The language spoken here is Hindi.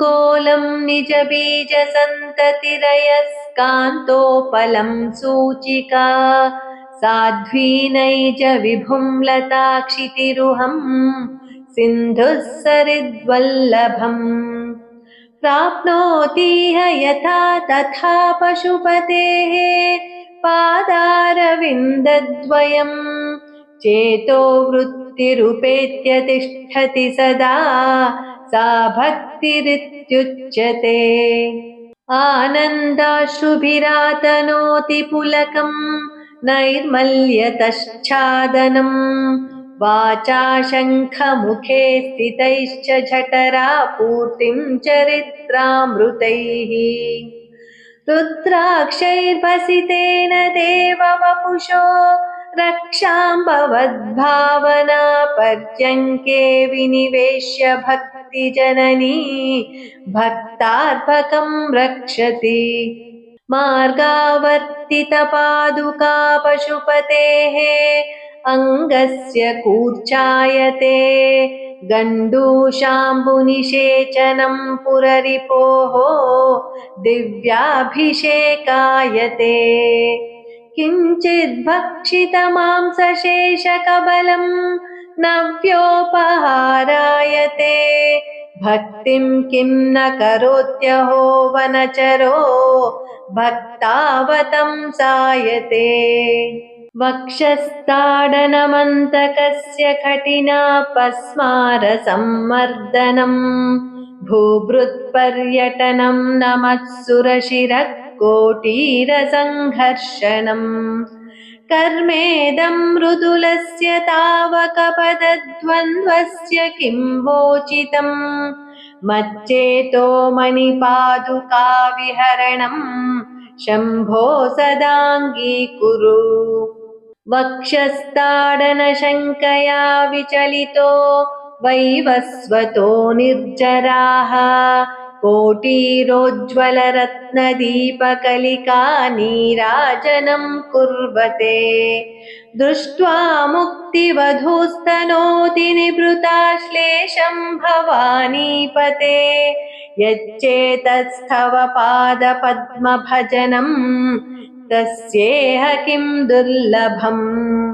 निजबीजसन्ततिरयस्कान्तोपलं सूचिका। साध्वीनैज विभुं लताक्षितिरुहं सिन्धुः सरिद्वल्लभम् प्राप्नोतीह यथा तथा पशुपतेः पादारविन्दद्वयम् चेतो वृत्तिरुपेत्य तिष्ठति सदा। सा भक्तिरित्युच्यते। आनन्दाश्रुभिरातनोति पुलकम् नैर्मल्यतश्चादनम् वाचा शङ्खमुखे स्थितैश्च झटरा पूर्तिं चरित्रामृतैः। रुद्राक्षैर्भसितेन देववपुषो रक्षाम्बवद्भावना पर्यङ्के विनिवेश्य भक्तिजननी भक्तार्पकं रक्षति। मार्गावर्तितपादुका पशुपतेः अङ्गस्य कूर्चायते गण्डूशाम्बुनिषेचनं पुररिपोः दिव्याभिषेकायते। किञ्चिद्भक्षितमांसशेषकबलं नव्योपहारायते। भक्तिं किं न करोत्यहो वनचरो भक्तावतं सायते। वक्षस्ताडनमन्तकस्य कठिनापस्मारसम्मर्दनम् भूभृत्पर्यटनं नमः सुरशिरः कोटीरसङ्घर्षणम् कर्मेदं मृदुलस्य तावकपदद्वन्द्वस्य किं वोचितम् मच्चेतो मणिपादुकाविहरणम् शम्भो सदाङ्गीकुरु वक्षस्ताडनशङ्कया विचलितो वैवस्वतो निर्जराः कोटीरोज्ज्वलरत्नदीपकलिका नीराजनं कुर्वते। दृष्ट्वा मुक्तिवधूस्तनोति निभृताश्लेषं भवानीपते। यच्चेतस्थव पादपद्मभजनम् तस्येह किं दुर्लभम्?